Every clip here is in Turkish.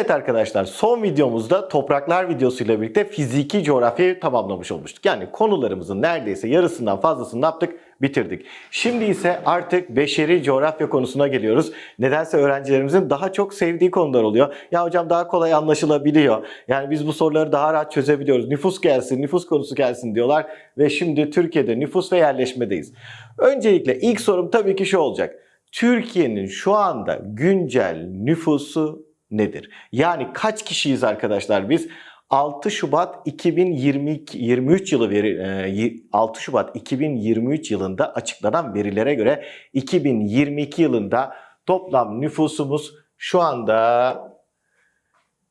Evet arkadaşlar son videomuzda topraklar videosuyla birlikte fiziki coğrafyayı tamamlamış olmuştuk. Yani konularımızın neredeyse yarısından fazlasını yaptık? Bitirdik. Şimdi ise artık beşeri coğrafya konusuna geliyoruz. Nedense öğrencilerimizin daha çok sevdiği konular oluyor. Ya hocam daha kolay anlaşılabiliyor. Yani biz bu soruları daha rahat çözebiliyoruz. Nüfus gelsin, nüfus konusu gelsin diyorlar. Ve şimdi Türkiye'de nüfus ve yerleşmedeyiz. Öncelikle ilk sorum tabii ki şu olacak. Türkiye'nin şu anda güncel nüfusu nedir? Yani kaç kişiyiz arkadaşlar biz? 6 Şubat 2022 23 yılı veri e, 6 Şubat 2023 yılında açıklanan verilere göre 2022 yılında toplam nüfusumuz şu anda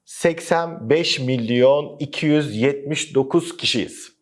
85 milyon 279 kişiyiz.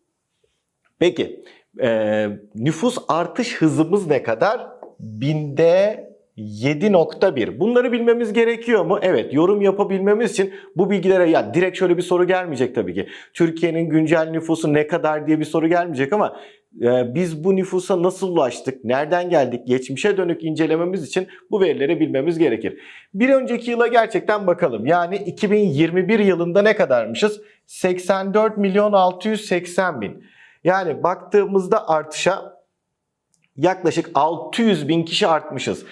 Peki e, nüfus artış hızımız ne kadar? Binde 7.1. Bunları bilmemiz gerekiyor mu? Evet. Yorum yapabilmemiz için bu bilgilere ya direkt şöyle bir soru gelmeyecek tabii ki. Türkiye'nin güncel nüfusu ne kadar diye bir soru gelmeyecek ama e, biz bu nüfusa nasıl ulaştık? Nereden geldik? Geçmişe dönük incelememiz için bu verileri bilmemiz gerekir. Bir önceki yıla gerçekten bakalım. Yani 2021 yılında ne kadarmışız? 84 milyon 680 bin. Yani baktığımızda artışa yaklaşık 600 bin kişi artmışız.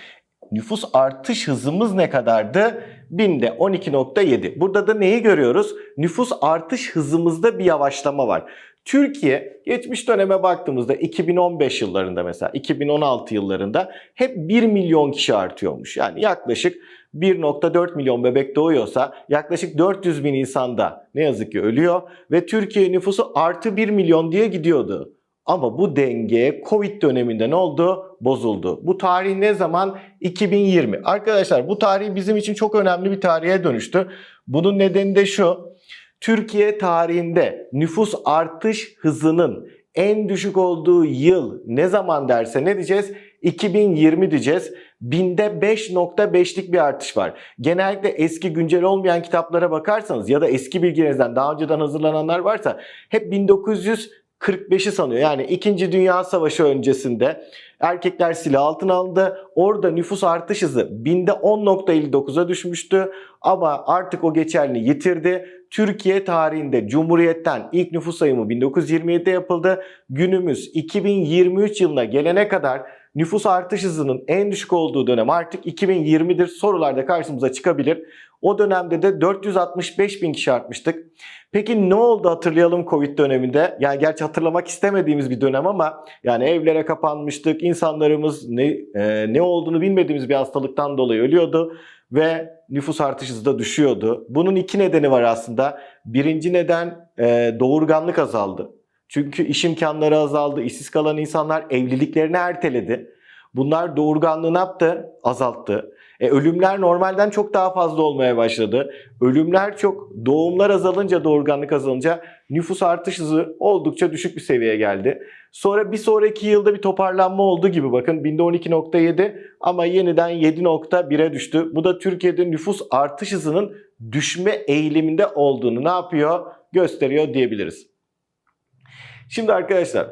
Nüfus artış hızımız ne kadardı? Binde 12.7. Burada da neyi görüyoruz? Nüfus artış hızımızda bir yavaşlama var. Türkiye geçmiş döneme baktığımızda 2015 yıllarında mesela 2016 yıllarında hep 1 milyon kişi artıyormuş. Yani yaklaşık 1.4 milyon bebek doğuyorsa yaklaşık 400 bin insanda ne yazık ki ölüyor ve Türkiye nüfusu artı 1 milyon diye gidiyordu. Ama bu denge Covid döneminde ne oldu? Bozuldu. Bu tarih ne zaman? 2020. Arkadaşlar bu tarih bizim için çok önemli bir tarihe dönüştü. Bunun nedeni de şu. Türkiye tarihinde nüfus artış hızının en düşük olduğu yıl ne zaman derse ne diyeceğiz? 2020 diyeceğiz. Binde 5.5'lik bir artış var. Genellikle eski güncel olmayan kitaplara bakarsanız ya da eski bilginizden daha önceden hazırlananlar varsa hep 1900 45'i sanıyor. Yani 2. Dünya Savaşı öncesinde erkekler silah altına aldı. Orada nüfus artış hızı binde 10.59'a düşmüştü. Ama artık o geçerli yitirdi. Türkiye tarihinde Cumhuriyet'ten ilk nüfus sayımı 1927'de yapıldı. Günümüz 2023 yılına gelene kadar nüfus artış hızının en düşük olduğu dönem artık 2020'dir. Sorularda karşımıza çıkabilir. O dönemde de 465 bin kişi artmıştık. Peki ne oldu hatırlayalım Covid döneminde? Yani gerçi hatırlamak istemediğimiz bir dönem ama yani evlere kapanmıştık. İnsanlarımız ne e, ne olduğunu bilmediğimiz bir hastalıktan dolayı ölüyordu ve nüfus artış da düşüyordu. Bunun iki nedeni var aslında. Birinci neden e, doğurganlık azaldı. Çünkü iş imkanları azaldı. İşsiz kalan insanlar evliliklerini erteledi. Bunlar doğurganlığı ne yaptı? Azalttı. E, ölümler normalden çok daha fazla olmaya başladı. Ölümler çok, doğumlar azalınca, doğurganlık azalınca nüfus artış hızı oldukça düşük bir seviyeye geldi. Sonra bir sonraki yılda bir toparlanma oldu gibi bakın binde 12.7 ama yeniden 7.1'e düştü. Bu da Türkiye'de nüfus artış hızının düşme eğiliminde olduğunu ne yapıyor? Gösteriyor diyebiliriz. Şimdi arkadaşlar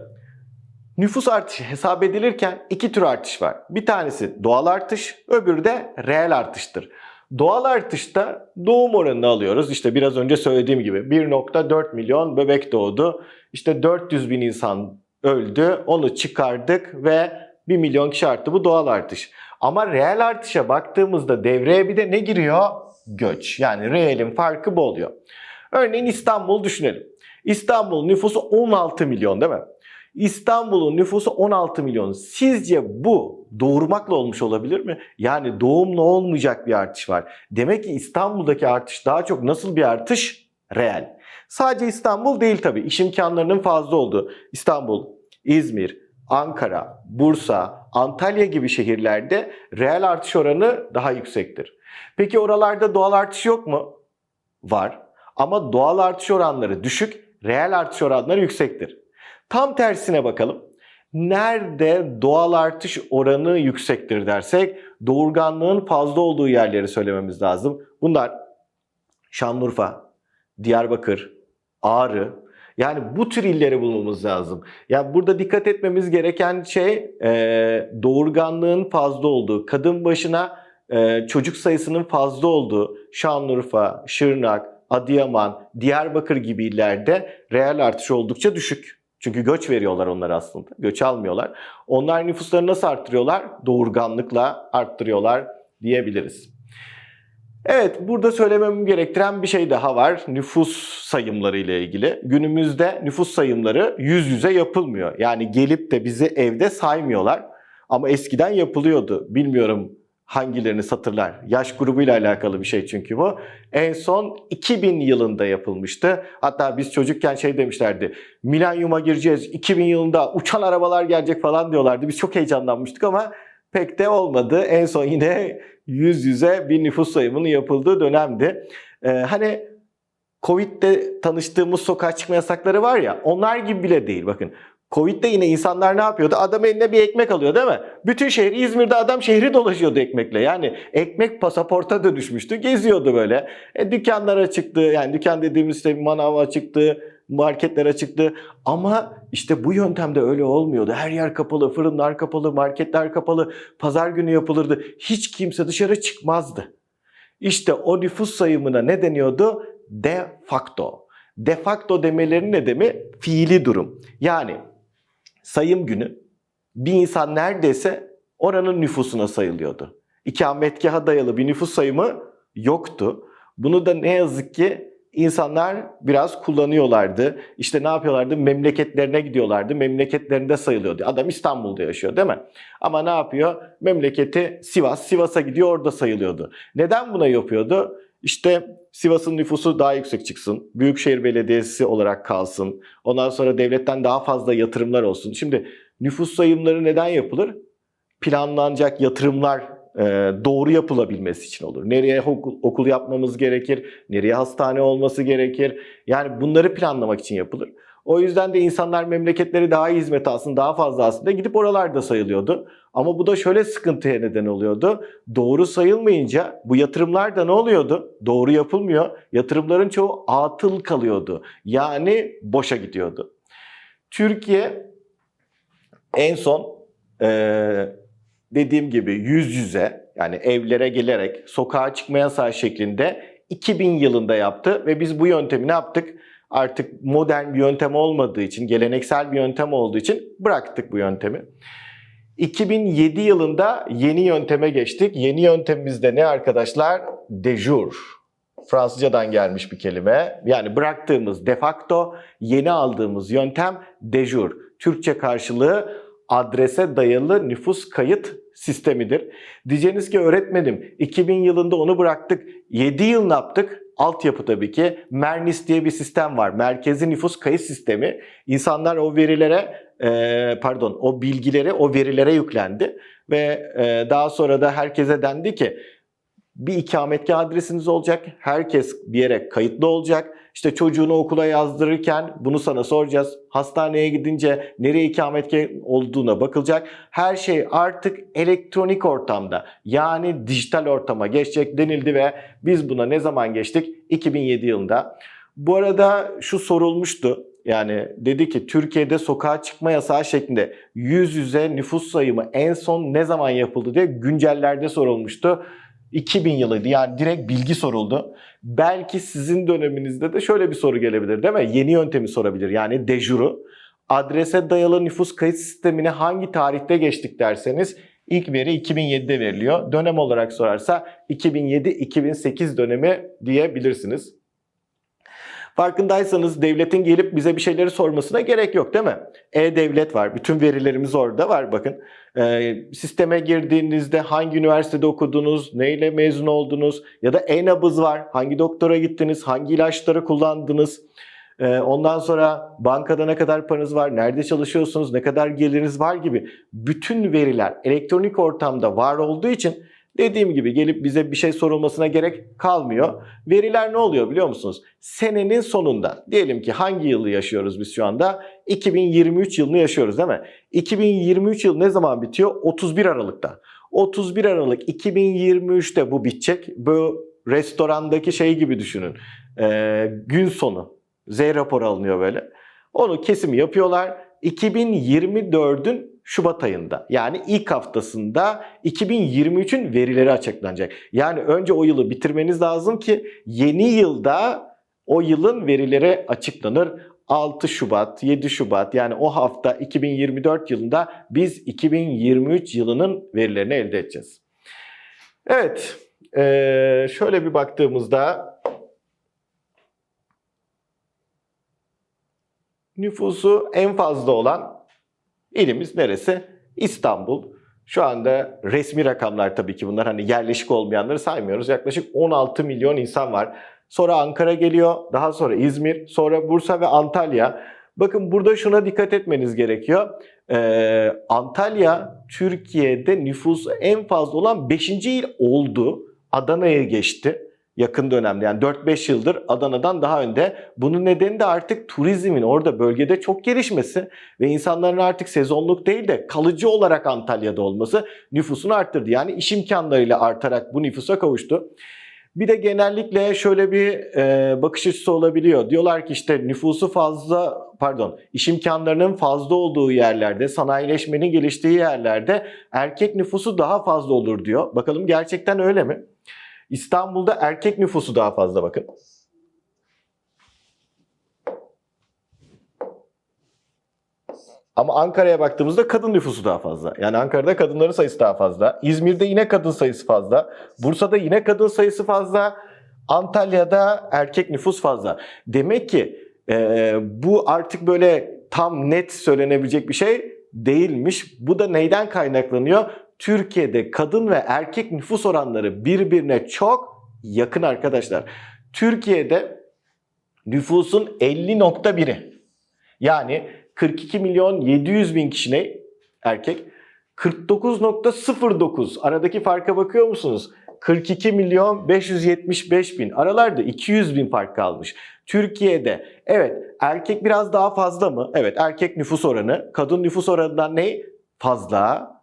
Nüfus artışı hesap edilirken iki tür artış var. Bir tanesi doğal artış, öbürü de reel artıştır. Doğal artışta doğum oranını alıyoruz. İşte biraz önce söylediğim gibi 1.4 milyon bebek doğdu. İşte 400 bin insan öldü. Onu çıkardık ve 1 milyon kişi arttı. Bu doğal artış. Ama reel artışa baktığımızda devreye bir de ne giriyor? Göç. Yani reelin farkı bu oluyor. Örneğin İstanbul düşünelim. İstanbul nüfusu 16 milyon değil mi? İstanbul'un nüfusu 16 milyon. Sizce bu doğurmakla olmuş olabilir mi? Yani doğumla olmayacak bir artış var. Demek ki İstanbul'daki artış daha çok nasıl bir artış? Reel. Sadece İstanbul değil tabii. İş imkanlarının fazla olduğu İstanbul, İzmir, Ankara, Bursa, Antalya gibi şehirlerde reel artış oranı daha yüksektir. Peki oralarda doğal artış yok mu? Var. Ama doğal artış oranları düşük, reel artış oranları yüksektir. Tam tersine bakalım. Nerede doğal artış oranı yüksektir dersek doğurganlığın fazla olduğu yerleri söylememiz lazım. Bunlar Şanlıurfa, Diyarbakır, Ağrı. Yani bu tür illeri bulmamız lazım. Yani burada dikkat etmemiz gereken şey e, doğurganlığın fazla olduğu, kadın başına e, çocuk sayısının fazla olduğu Şanlıurfa, Şırnak, Adıyaman, Diyarbakır gibi illerde reel artış oldukça düşük. Çünkü göç veriyorlar onlar aslında. Göç almıyorlar. Onlar nüfuslarını nasıl arttırıyorlar? Doğurganlıkla arttırıyorlar diyebiliriz. Evet, burada söylemem gerektiren bir şey daha var. Nüfus sayımları ile ilgili. Günümüzde nüfus sayımları yüz yüze yapılmıyor. Yani gelip de bizi evde saymıyorlar. Ama eskiden yapılıyordu. Bilmiyorum hangilerini satırlar. Yaş grubuyla alakalı bir şey çünkü bu. En son 2000 yılında yapılmıştı. Hatta biz çocukken şey demişlerdi. Milenyuma gireceğiz. 2000 yılında uçan arabalar gelecek falan diyorlardı. Biz çok heyecanlanmıştık ama pek de olmadı. En son yine yüz yüze bir nüfus sayımının yapıldığı dönemdi. Ee, hani Covid'de tanıştığımız sokağa çıkma yasakları var ya onlar gibi bile değil bakın. Covid'de yine insanlar ne yapıyordu? Adam eline bir ekmek alıyor değil mi? Bütün şehir İzmir'de adam şehri dolaşıyordu ekmekle. Yani ekmek pasaporta dönüşmüştü. Geziyordu böyle. E, dükkanlar açıktı. Yani dükkan dediğimiz işte manav açıktı. Marketler açıktı. Ama işte bu yöntemde öyle olmuyordu. Her yer kapalı, fırınlar kapalı, marketler kapalı. Pazar günü yapılırdı. Hiç kimse dışarı çıkmazdı. İşte o nüfus sayımına ne deniyordu? De facto. De facto demelerinin ne demi? Fiili durum. Yani sayım günü bir insan neredeyse oranın nüfusuna sayılıyordu. İkametgaha dayalı bir nüfus sayımı yoktu. Bunu da ne yazık ki insanlar biraz kullanıyorlardı. İşte ne yapıyorlardı? Memleketlerine gidiyorlardı. Memleketlerinde sayılıyordu. Adam İstanbul'da yaşıyor değil mi? Ama ne yapıyor? Memleketi Sivas. Sivas'a gidiyor orada sayılıyordu. Neden buna yapıyordu? İşte Sivas'ın nüfusu daha yüksek çıksın. Büyükşehir Belediyesi olarak kalsın. Ondan sonra devletten daha fazla yatırımlar olsun. Şimdi nüfus sayımları neden yapılır? Planlanacak yatırımlar e, doğru yapılabilmesi için olur. Nereye okul, okul yapmamız gerekir? Nereye hastane olması gerekir? Yani bunları planlamak için yapılır. O yüzden de insanlar memleketleri daha iyi hizmet alsın, daha fazla aslında gidip oralarda sayılıyordu. Ama bu da şöyle sıkıntıya neden oluyordu. Doğru sayılmayınca bu yatırımlar da ne oluyordu? Doğru yapılmıyor. Yatırımların çoğu atıl kalıyordu. Yani boşa gidiyordu. Türkiye en son ee, dediğim gibi yüz yüze yani evlere gelerek sokağa çıkma yasağı şeklinde 2000 yılında yaptı ve biz bu yöntemi ne yaptık? Artık modern bir yöntem olmadığı için, geleneksel bir yöntem olduğu için bıraktık bu yöntemi. 2007 yılında yeni yönteme geçtik. Yeni yöntemimizde ne arkadaşlar? Dejur. Fransızcadan gelmiş bir kelime. Yani bıraktığımız de facto, yeni aldığımız yöntem dejur. Türkçe karşılığı adrese dayalı nüfus kayıt sistemidir. Diyeceğiniz ki öğretmenim 2000 yılında onu bıraktık. 7 yıl ne yaptık? Altyapı tabii ki. Mernis diye bir sistem var. Merkezi nüfus kayıt sistemi. İnsanlar o verilere e, pardon o bilgileri o verilere yüklendi ve e, daha sonra da herkese dendi ki bir ikametgah adresiniz olacak. Herkes bir yere kayıtlı olacak. İşte çocuğunu okula yazdırırken bunu sana soracağız. Hastaneye gidince nereye ikametgah olduğuna bakılacak. Her şey artık elektronik ortamda yani dijital ortama geçecek denildi ve biz buna ne zaman geçtik? 2007 yılında. Bu arada şu sorulmuştu. Yani dedi ki Türkiye'de sokağa çıkma yasağı şeklinde yüz yüze nüfus sayımı en son ne zaman yapıldı diye güncellerde sorulmuştu. 2000 yılıydı yani direkt bilgi soruldu. Belki sizin döneminizde de şöyle bir soru gelebilir değil mi? Yeni yöntemi sorabilir yani dejuru. Adrese dayalı nüfus kayıt sistemine hangi tarihte geçtik derseniz ilk veri 2007'de veriliyor. Dönem olarak sorarsa 2007-2008 dönemi diyebilirsiniz. Farkındaysanız devletin gelip bize bir şeyleri sormasına gerek yok değil mi? E-Devlet var. Bütün verilerimiz orada var bakın. Ee, sisteme girdiğinizde hangi üniversitede okudunuz, neyle mezun oldunuz ya da e-nabız var. Hangi doktora gittiniz, hangi ilaçları kullandınız. Ee, ondan sonra bankada ne kadar paranız var, nerede çalışıyorsunuz, ne kadar geliriniz var gibi bütün veriler elektronik ortamda var olduğu için Dediğim gibi gelip bize bir şey sorulmasına gerek kalmıyor. Veriler ne oluyor biliyor musunuz? Senenin sonunda diyelim ki hangi yılı yaşıyoruz biz şu anda? 2023 yılını yaşıyoruz değil mi? 2023 yıl ne zaman bitiyor? 31 Aralık'ta. 31 Aralık 2023'te bu bitecek. Bu restorandaki şey gibi düşünün. Ee, gün sonu Z raporu alınıyor böyle. Onu kesim yapıyorlar. 2024'ün Şubat ayında yani ilk haftasında 2023'ün verileri açıklanacak. Yani önce o yılı bitirmeniz lazım ki yeni yılda o yılın verileri açıklanır. 6 Şubat, 7 Şubat yani o hafta 2024 yılında biz 2023 yılının verilerini elde edeceğiz. Evet, şöyle bir baktığımızda nüfusu en fazla olan ilimiz neresi? İstanbul. Şu anda resmi rakamlar tabii ki bunlar hani yerleşik olmayanları saymıyoruz. Yaklaşık 16 milyon insan var. Sonra Ankara geliyor, daha sonra İzmir, sonra Bursa ve Antalya. Bakın burada şuna dikkat etmeniz gerekiyor. Ee, Antalya Türkiye'de nüfusu en fazla olan 5. il oldu. Adana'ya geçti yakın dönemde yani 4-5 yıldır Adana'dan daha önde. Bunun nedeni de artık turizmin orada bölgede çok gelişmesi ve insanların artık sezonluk değil de kalıcı olarak Antalya'da olması nüfusunu arttırdı. Yani iş imkanlarıyla artarak bu nüfusa kavuştu. Bir de genellikle şöyle bir e, bakış açısı olabiliyor. Diyorlar ki işte nüfusu fazla, pardon, iş imkanlarının fazla olduğu yerlerde, sanayileşmenin geliştiği yerlerde erkek nüfusu daha fazla olur diyor. Bakalım gerçekten öyle mi? İstanbul'da erkek nüfusu daha fazla bakın. Ama Ankara'ya baktığımızda kadın nüfusu daha fazla. Yani Ankara'da kadınların sayısı daha fazla. İzmir'de yine kadın sayısı fazla. Bursa'da yine kadın sayısı fazla. Antalya'da erkek nüfus fazla. Demek ki e, bu artık böyle tam net söylenebilecek bir şey değilmiş. Bu da neyden kaynaklanıyor? Türkiye'de kadın ve erkek nüfus oranları birbirine çok yakın arkadaşlar. Türkiye'de nüfusun 50.1'i yani 42 milyon 700 bin kişi ne? Erkek. 49.09 aradaki farka bakıyor musunuz? 42 milyon 575 bin aralarda 200 bin fark kalmış. Türkiye'de evet erkek biraz daha fazla mı? Evet erkek nüfus oranı kadın nüfus oranından ne? Fazla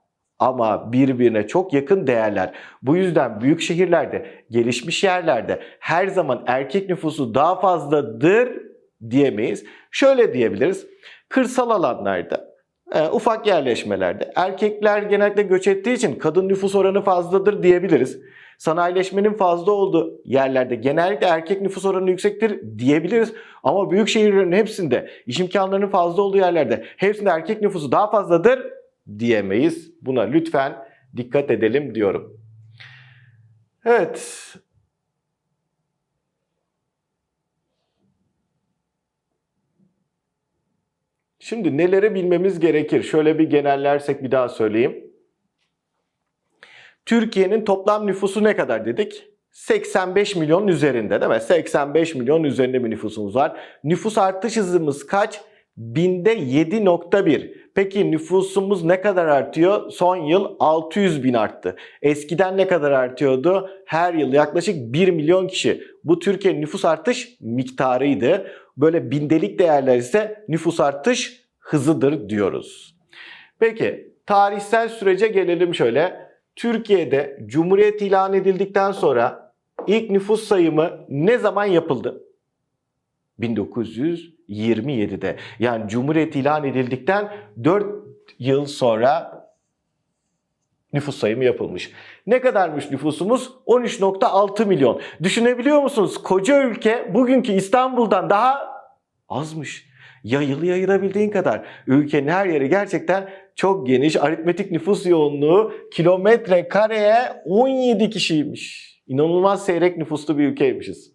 ama birbirine çok yakın değerler. Bu yüzden büyük şehirlerde, gelişmiş yerlerde her zaman erkek nüfusu daha fazladır diyemeyiz. Şöyle diyebiliriz. Kırsal alanlarda, e, ufak yerleşmelerde erkekler genellikle göç ettiği için kadın nüfus oranı fazladır diyebiliriz. Sanayileşmenin fazla olduğu yerlerde genellikle erkek nüfus oranı yüksektir diyebiliriz. Ama büyük şehirlerin hepsinde, iş imkanlarının fazla olduğu yerlerde hepsinde erkek nüfusu daha fazladır diyemeyiz. Buna lütfen dikkat edelim diyorum. Evet. Şimdi neleri bilmemiz gerekir? Şöyle bir genellersek bir daha söyleyeyim. Türkiye'nin toplam nüfusu ne kadar dedik? 85 milyon üzerinde değil mi? 85 milyon üzerinde bir nüfusumuz var. Nüfus artış hızımız kaç? Binde 7.1. Peki nüfusumuz ne kadar artıyor? Son yıl 600 bin arttı. Eskiden ne kadar artıyordu? Her yıl yaklaşık 1 milyon kişi. Bu Türkiye nüfus artış miktarıydı. Böyle bindelik değerler ise nüfus artış hızıdır diyoruz. Peki tarihsel sürece gelelim şöyle. Türkiye'de Cumhuriyet ilan edildikten sonra ilk nüfus sayımı ne zaman yapıldı? 1927'de. Yani Cumhuriyet ilan edildikten 4 yıl sonra nüfus sayımı yapılmış. Ne kadarmış nüfusumuz? 13.6 milyon. Düşünebiliyor musunuz? Koca ülke bugünkü İstanbul'dan daha azmış. Yayılı yayılabildiğin kadar. Ülkenin her yeri gerçekten çok geniş. Aritmetik nüfus yoğunluğu kilometre kareye 17 kişiymiş. İnanılmaz seyrek nüfuslu bir ülkeymişiz.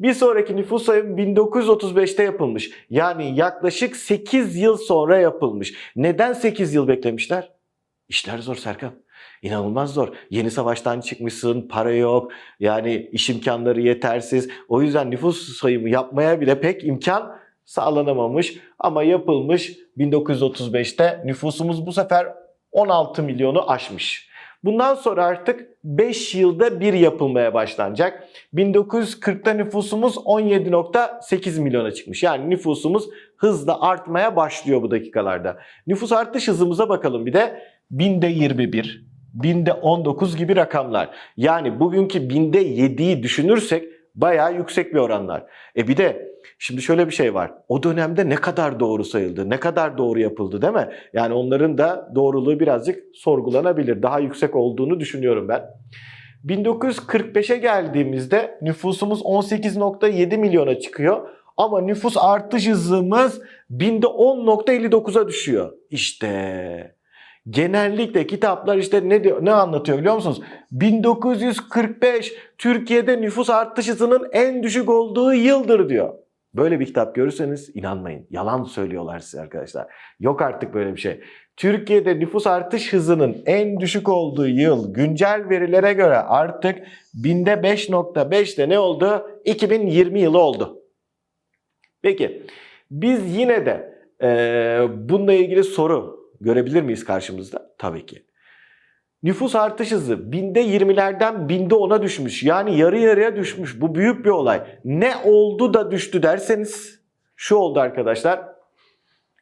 Bir sonraki nüfus sayımı 1935'te yapılmış. Yani yaklaşık 8 yıl sonra yapılmış. Neden 8 yıl beklemişler? İşler zor Serkan. İnanılmaz zor. Yeni savaştan çıkmışsın, para yok, yani iş imkanları yetersiz. O yüzden nüfus sayımı yapmaya bile pek imkan sağlanamamış. Ama yapılmış 1935'te nüfusumuz bu sefer 16 milyonu aşmış. Bundan sonra artık 5 yılda bir yapılmaya başlanacak. 1940'ta nüfusumuz 17.8 milyona çıkmış. Yani nüfusumuz hızla artmaya başlıyor bu dakikalarda. Nüfus artış hızımıza bakalım bir de. Binde 21, binde 19 gibi rakamlar. Yani bugünkü binde 7'yi düşünürsek bayağı yüksek bir oranlar. E bir de şimdi şöyle bir şey var. O dönemde ne kadar doğru sayıldı, ne kadar doğru yapıldı değil mi? Yani onların da doğruluğu birazcık sorgulanabilir. Daha yüksek olduğunu düşünüyorum ben. 1945'e geldiğimizde nüfusumuz 18.7 milyona çıkıyor. Ama nüfus artış hızımız binde 10.59'a düşüyor. İşte genellikle kitaplar işte ne diyor ne anlatıyor biliyor musunuz? 1945 Türkiye'de nüfus artış hızının en düşük olduğu yıldır diyor. Böyle bir kitap görürseniz inanmayın. Yalan söylüyorlar size arkadaşlar. Yok artık böyle bir şey. Türkiye'de nüfus artış hızının en düşük olduğu yıl güncel verilere göre artık binde 5.5'te ne oldu? 2020 yılı oldu. Peki biz yine de e, bununla ilgili soru görebilir miyiz karşımızda? Tabii ki. Nüfus artış hızı binde 20'lerden binde 10'a düşmüş. Yani yarı yarıya düşmüş. Bu büyük bir olay. Ne oldu da düştü derseniz şu oldu arkadaşlar.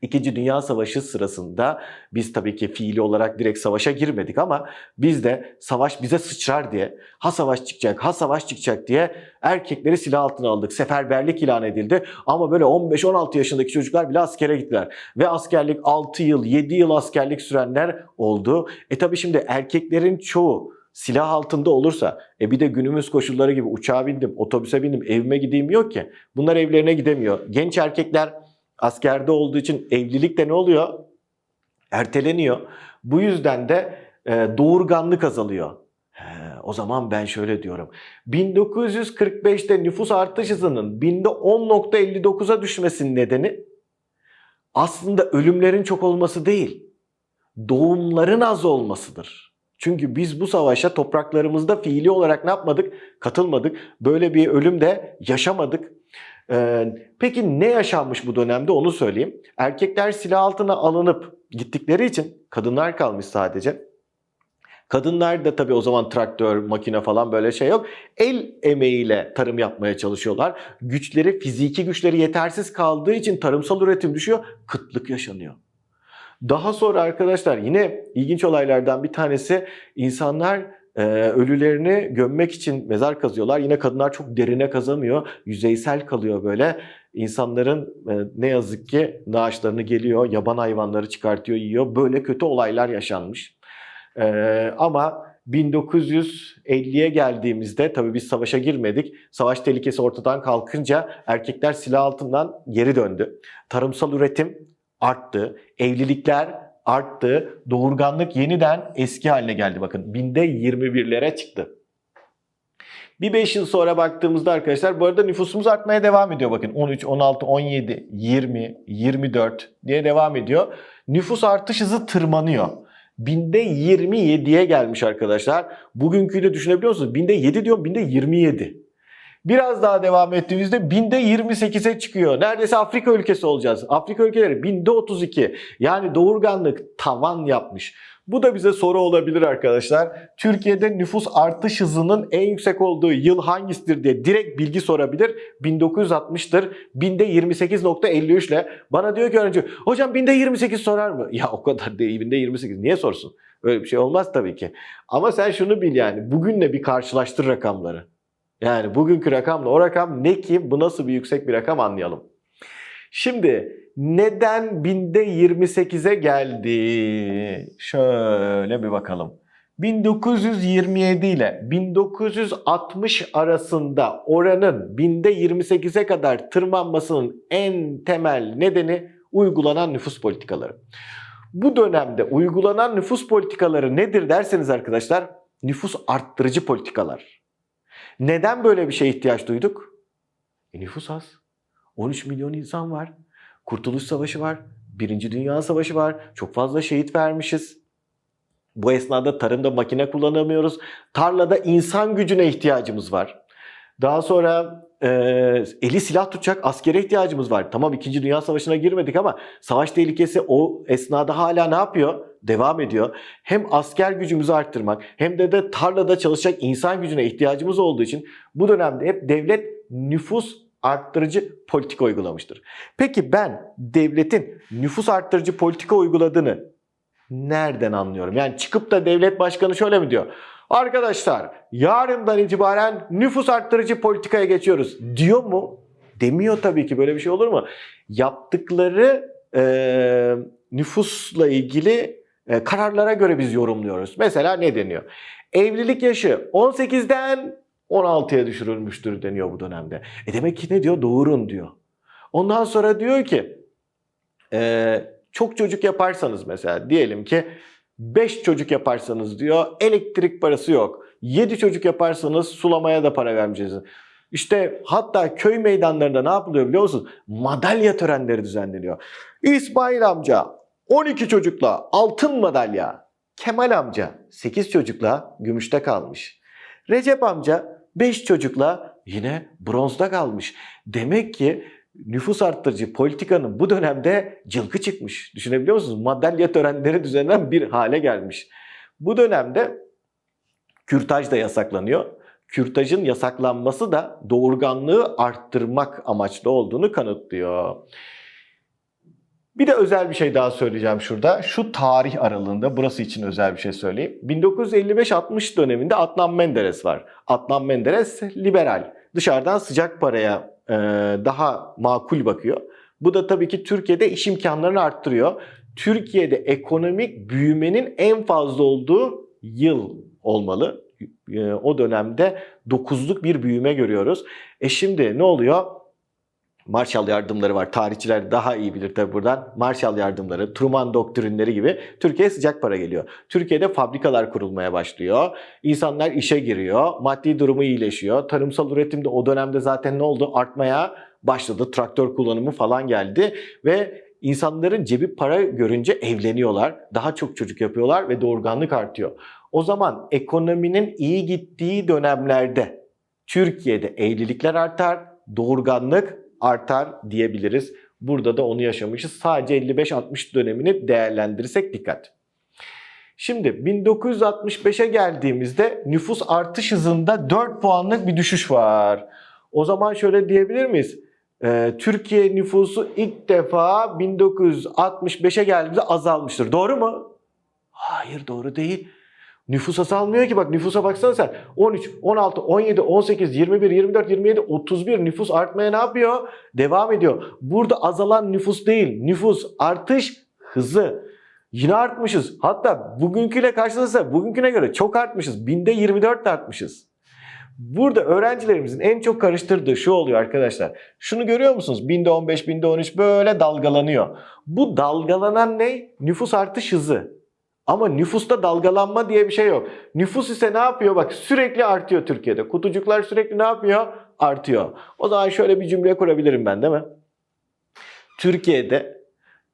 İkinci Dünya Savaşı sırasında biz tabii ki fiili olarak direkt savaşa girmedik ama biz de savaş bize sıçrar diye ha savaş çıkacak ha savaş çıkacak diye erkekleri silah altına aldık. Seferberlik ilan edildi ama böyle 15-16 yaşındaki çocuklar bile askere gittiler. Ve askerlik 6 yıl 7 yıl askerlik sürenler oldu. E tabii şimdi erkeklerin çoğu silah altında olursa e bir de günümüz koşulları gibi uçağa bindim, otobüse bindim, evime gideyim yok ki. Bunlar evlerine gidemiyor. Genç erkekler askerde olduğu için evlilik de ne oluyor? Erteleniyor. Bu yüzden de e, doğurganlık azalıyor. He, o zaman ben şöyle diyorum. 1945'te nüfus artış hızının binde 10.59'a düşmesinin nedeni aslında ölümlerin çok olması değil, doğumların az olmasıdır. Çünkü biz bu savaşa topraklarımızda fiili olarak ne yapmadık? Katılmadık. Böyle bir ölüm de yaşamadık. Ee, peki ne yaşanmış bu dönemde onu söyleyeyim. Erkekler silah altına alınıp gittikleri için kadınlar kalmış sadece. Kadınlar da tabii o zaman traktör, makine falan böyle şey yok. El emeğiyle tarım yapmaya çalışıyorlar. Güçleri, fiziki güçleri yetersiz kaldığı için tarımsal üretim düşüyor. Kıtlık yaşanıyor. Daha sonra arkadaşlar yine ilginç olaylardan bir tanesi insanlar e, ölülerini gömmek için mezar kazıyorlar. Yine kadınlar çok derine kazamıyor. Yüzeysel kalıyor böyle. İnsanların e, ne yazık ki naaşlarını geliyor, yaban hayvanları çıkartıyor, yiyor. Böyle kötü olaylar yaşanmış. E, ama 1950'ye geldiğimizde tabii biz savaşa girmedik. Savaş tehlikesi ortadan kalkınca erkekler silah altından geri döndü. Tarımsal üretim arttı. Evlilikler arttı. Doğurganlık yeniden eski haline geldi. Bakın binde 21'lere çıktı. Bir 5 yıl sonra baktığımızda arkadaşlar bu arada nüfusumuz artmaya devam ediyor. Bakın 13, 16, 17, 20, 24 diye devam ediyor. Nüfus artış hızı tırmanıyor. Binde 27'ye gelmiş arkadaşlar. Bugünküyü de düşünebiliyor musunuz? Binde 7 diyorum, binde 27. Biraz daha devam ettiğimizde binde 28'e çıkıyor. Neredeyse Afrika ülkesi olacağız. Afrika ülkeleri binde 32. Yani doğurganlık tavan yapmış. Bu da bize soru olabilir arkadaşlar. Türkiye'de nüfus artış hızının en yüksek olduğu yıl hangisidir diye direkt bilgi sorabilir. 1960'tır. Binde 28.53 ile. Bana diyor ki öğrenci hocam binde 28 sorar mı? Ya o kadar değil binde 28 niye sorsun? Öyle bir şey olmaz tabii ki. Ama sen şunu bil yani bugünle bir karşılaştır rakamları. Yani bugünkü rakamla o rakam ne ki bu nasıl bir yüksek bir rakam anlayalım. Şimdi neden binde 28'e geldi? Şöyle bir bakalım. 1927 ile 1960 arasında oranın binde 28'e kadar tırmanmasının en temel nedeni uygulanan nüfus politikaları. Bu dönemde uygulanan nüfus politikaları nedir derseniz arkadaşlar nüfus arttırıcı politikalar. Neden böyle bir şeye ihtiyaç duyduk? E nüfus az. 13 milyon insan var. Kurtuluş Savaşı var. Birinci Dünya Savaşı var. Çok fazla şehit vermişiz. Bu esnada tarımda makine kullanamıyoruz. Tarlada insan gücüne ihtiyacımız var. Daha sonra e, eli silah tutacak askere ihtiyacımız var. Tamam 2. Dünya Savaşı'na girmedik ama savaş tehlikesi o esnada hala ne yapıyor? Devam ediyor. Hem asker gücümüzü arttırmak hem de de tarlada çalışacak insan gücüne ihtiyacımız olduğu için bu dönemde hep devlet nüfus arttırıcı politika uygulamıştır. Peki ben devletin nüfus arttırıcı politika uyguladığını nereden anlıyorum? Yani çıkıp da devlet başkanı şöyle mi diyor? Arkadaşlar yarından itibaren nüfus arttırıcı politikaya geçiyoruz diyor mu? Demiyor tabii ki böyle bir şey olur mu? Yaptıkları e, nüfusla ilgili e, kararlara göre biz yorumluyoruz. Mesela ne deniyor? Evlilik yaşı 18'den 16'ya düşürülmüştür deniyor bu dönemde. E demek ki ne diyor? Doğurun diyor. Ondan sonra diyor ki e, çok çocuk yaparsanız mesela diyelim ki 5 çocuk yaparsanız diyor elektrik parası yok. 7 çocuk yaparsanız sulamaya da para vermeyeceğiz. İşte hatta köy meydanlarında ne yapılıyor biliyor musunuz? Madalya törenleri düzenleniyor. İsmail amca 12 çocukla altın madalya. Kemal amca 8 çocukla gümüşte kalmış. Recep amca 5 çocukla yine bronzda kalmış. Demek ki nüfus arttırıcı politikanın bu dönemde cılkı çıkmış. Düşünebiliyor musunuz? Madalya törenleri düzenlenen bir hale gelmiş. Bu dönemde kürtaj da yasaklanıyor. Kürtajın yasaklanması da doğurganlığı arttırmak amaçlı olduğunu kanıtlıyor. Bir de özel bir şey daha söyleyeceğim şurada. Şu tarih aralığında burası için özel bir şey söyleyeyim. 1955-60 döneminde Adnan Menderes var. Adnan Menderes liberal. Dışarıdan sıcak paraya e, daha makul bakıyor. Bu da tabii ki Türkiye'de iş imkanlarını arttırıyor. Türkiye'de ekonomik büyümenin en fazla olduğu yıl olmalı. E, o dönemde 9'luk bir büyüme görüyoruz. E şimdi ne oluyor? Marshall yardımları var. Tarihçiler daha iyi bilir tabi buradan. Marshall yardımları, Truman doktrinleri gibi Türkiye'ye sıcak para geliyor. Türkiye'de fabrikalar kurulmaya başlıyor. İnsanlar işe giriyor. Maddi durumu iyileşiyor. Tarımsal üretimde o dönemde zaten ne oldu? Artmaya başladı. Traktör kullanımı falan geldi ve insanların cebi para görünce evleniyorlar. Daha çok çocuk yapıyorlar ve doğurganlık artıyor. O zaman ekonominin iyi gittiği dönemlerde Türkiye'de evlilikler artar, doğurganlık artar diyebiliriz. Burada da onu yaşamışız. Sadece 55-60 dönemini değerlendirirsek dikkat. Şimdi 1965'e geldiğimizde nüfus artış hızında 4 puanlık bir düşüş var. O zaman şöyle diyebilir miyiz? Ee, Türkiye nüfusu ilk defa 1965'e geldiğimizde azalmıştır. Doğru mu? Hayır doğru değil. Nüfus azalmıyor ki bak nüfusa baksana sen 13, 16, 17, 18, 21, 24, 27, 31 nüfus artmaya ne yapıyor? Devam ediyor. Burada azalan nüfus değil nüfus artış hızı. Yine artmışız. Hatta bugünküyle karşılaşırsa bugünküne göre çok artmışız. Binde 24 artmışız. Burada öğrencilerimizin en çok karıştırdığı şu oluyor arkadaşlar. Şunu görüyor musunuz? Binde 15, binde 13 böyle dalgalanıyor. Bu dalgalanan ne? Nüfus artış hızı. Ama nüfusta dalgalanma diye bir şey yok. Nüfus ise ne yapıyor? Bak sürekli artıyor Türkiye'de. Kutucuklar sürekli ne yapıyor? Artıyor. O zaman şöyle bir cümle kurabilirim ben değil mi? Türkiye'de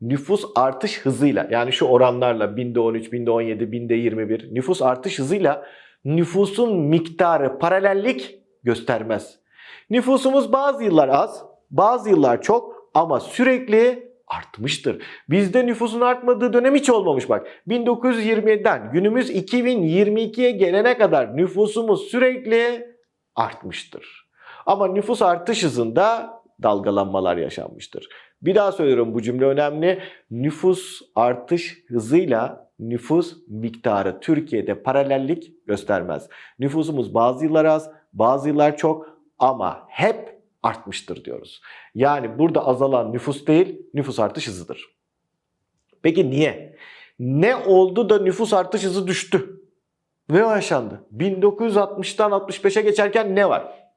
nüfus artış hızıyla yani şu oranlarla binde 13, binde 17, binde 21 nüfus artış hızıyla nüfusun miktarı paralellik göstermez. Nüfusumuz bazı yıllar az, bazı yıllar çok ama sürekli artmıştır. Bizde nüfusun artmadığı dönem hiç olmamış bak. 1927'den günümüz 2022'ye gelene kadar nüfusumuz sürekli artmıştır. Ama nüfus artış hızında dalgalanmalar yaşanmıştır. Bir daha söylüyorum bu cümle önemli. Nüfus artış hızıyla nüfus miktarı Türkiye'de paralellik göstermez. Nüfusumuz bazı yıllar az, bazı yıllar çok ama hep artmıştır diyoruz. Yani burada azalan nüfus değil, nüfus artış hızıdır. Peki niye? Ne oldu da nüfus artış hızı düştü? Ne yaşandı? 1960'tan 65'e geçerken ne var?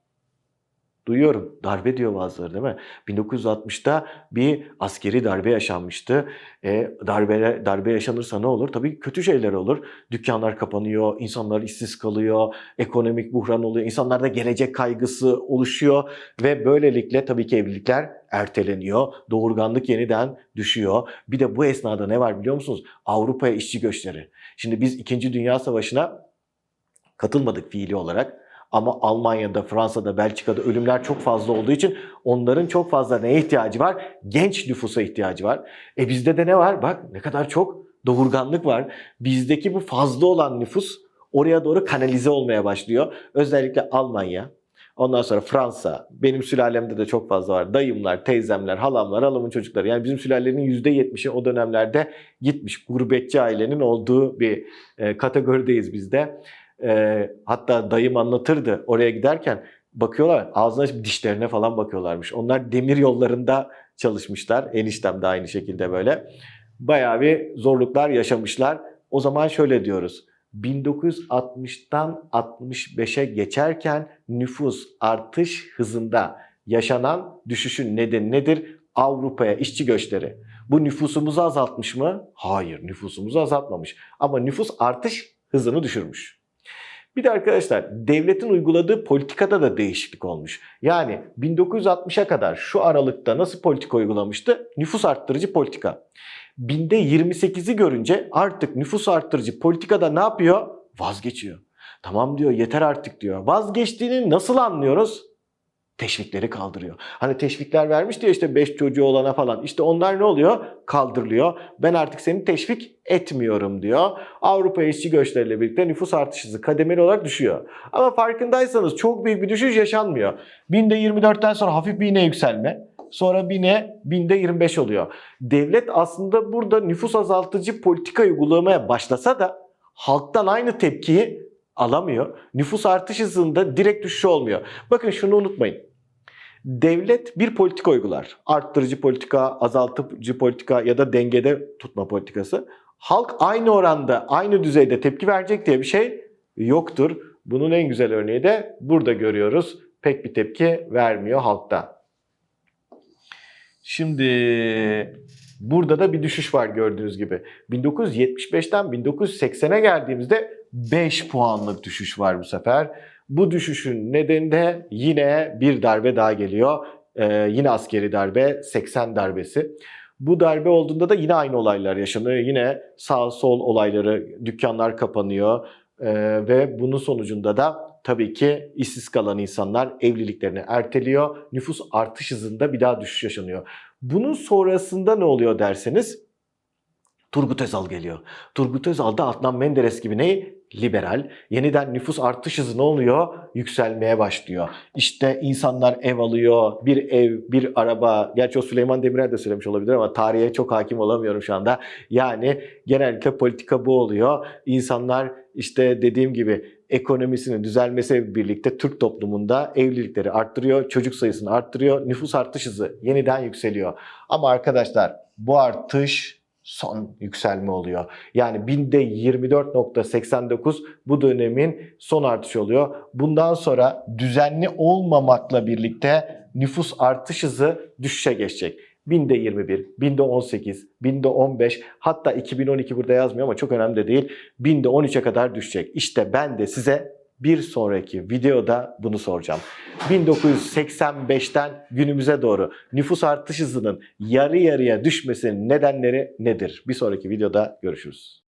Duyuyorum. Darbe diyor bazıları değil mi? 1960'ta bir askeri darbe yaşanmıştı. E, darbe, darbe yaşanırsa ne olur? Tabii kötü şeyler olur. Dükkanlar kapanıyor, insanlar işsiz kalıyor, ekonomik buhran oluyor, insanlarda gelecek kaygısı oluşuyor ve böylelikle tabii ki evlilikler erteleniyor. Doğurganlık yeniden düşüyor. Bir de bu esnada ne var biliyor musunuz? Avrupa'ya işçi göçleri. Şimdi biz 2. Dünya Savaşı'na katılmadık fiili olarak. Ama Almanya'da, Fransa'da, Belçika'da ölümler çok fazla olduğu için onların çok fazla neye ihtiyacı var? Genç nüfusa ihtiyacı var. E bizde de ne var? Bak ne kadar çok doğurganlık var. Bizdeki bu fazla olan nüfus oraya doğru kanalize olmaya başlıyor. Özellikle Almanya, Ondan sonra Fransa, benim sülalemde de çok fazla var. Dayımlar, teyzemler, halamlar, halamın çocukları. Yani bizim sülalenin %70'i o dönemlerde gitmiş. Gurbetçi ailenin olduğu bir e, kategorideyiz biz de. E, hatta dayım anlatırdı oraya giderken bakıyorlar ağzına dişlerine falan bakıyorlarmış. Onlar demir yollarında çalışmışlar. Eniştem de aynı şekilde böyle. Bayağı bir zorluklar yaşamışlar. O zaman şöyle diyoruz. 1960'tan 65'e geçerken nüfus artış hızında yaşanan düşüşün nedeni nedir? Avrupa'ya işçi göçleri. Bu nüfusumuzu azaltmış mı? Hayır, nüfusumuzu azaltmamış. Ama nüfus artış hızını düşürmüş. Bir de arkadaşlar devletin uyguladığı politikada da değişiklik olmuş. Yani 1960'a kadar şu aralıkta nasıl politika uygulamıştı? Nüfus arttırıcı politika. Binde 28'i görünce artık nüfus arttırıcı politikada ne yapıyor? Vazgeçiyor. Tamam diyor yeter artık diyor. Vazgeçtiğini nasıl anlıyoruz? Teşvikleri kaldırıyor. Hani teşvikler vermiş diyor işte 5 çocuğu olana falan. İşte onlar ne oluyor? Kaldırılıyor. Ben artık seni teşvik etmiyorum diyor. Avrupa işçi göçleriyle birlikte nüfus artış hızı kademeli olarak düşüyor. Ama farkındaysanız çok büyük bir düşüş yaşanmıyor. Binde 24'ten sonra hafif bir yine yükselme. Sonra bine binde 25 oluyor. Devlet aslında burada nüfus azaltıcı politika uygulamaya başlasa da halktan aynı tepkiyi alamıyor. Nüfus artış hızında direkt düşüş olmuyor. Bakın şunu unutmayın. Devlet bir politika uygular. Arttırıcı politika, azaltıcı politika ya da dengede tutma politikası. Halk aynı oranda, aynı düzeyde tepki verecek diye bir şey yoktur. Bunun en güzel örneği de burada görüyoruz. Pek bir tepki vermiyor halkta. Şimdi burada da bir düşüş var gördüğünüz gibi. 1975'ten 1980'e geldiğimizde 5 puanlık düşüş var bu sefer. Bu düşüşün nedeni de yine bir darbe daha geliyor. Ee, yine askeri darbe, 80 darbesi. Bu darbe olduğunda da yine aynı olaylar yaşanıyor. Yine sağ sol olayları, dükkanlar kapanıyor. Ee, ve bunun sonucunda da tabii ki işsiz kalan insanlar evliliklerini erteliyor. Nüfus artış hızında bir daha düşüş yaşanıyor. Bunun sonrasında ne oluyor derseniz Turgut Özal geliyor. Turgut Özal da Adnan Menderes gibi ne? Liberal. Yeniden nüfus artış hızı ne oluyor? Yükselmeye başlıyor. İşte insanlar ev alıyor. Bir ev, bir araba. Gerçi o Süleyman Demirel de söylemiş olabilir ama tarihe çok hakim olamıyorum şu anda. Yani genellikle politika bu oluyor. İnsanlar işte dediğim gibi ekonomisinin düzelmesiyle birlikte Türk toplumunda evlilikleri arttırıyor, çocuk sayısını arttırıyor, nüfus artış hızı yeniden yükseliyor. Ama arkadaşlar bu artış son yükselme oluyor. Yani binde 24.89 bu dönemin son artışı oluyor. Bundan sonra düzenli olmamakla birlikte nüfus artış hızı düşüşe geçecek. Binde 21, binde 18, binde 15 hatta 2012 burada yazmıyor ama çok önemli de değil. Binde 13'e kadar düşecek. İşte ben de size bir sonraki videoda bunu soracağım. 1985'ten günümüze doğru nüfus artış hızının yarı yarıya düşmesinin nedenleri nedir? Bir sonraki videoda görüşürüz.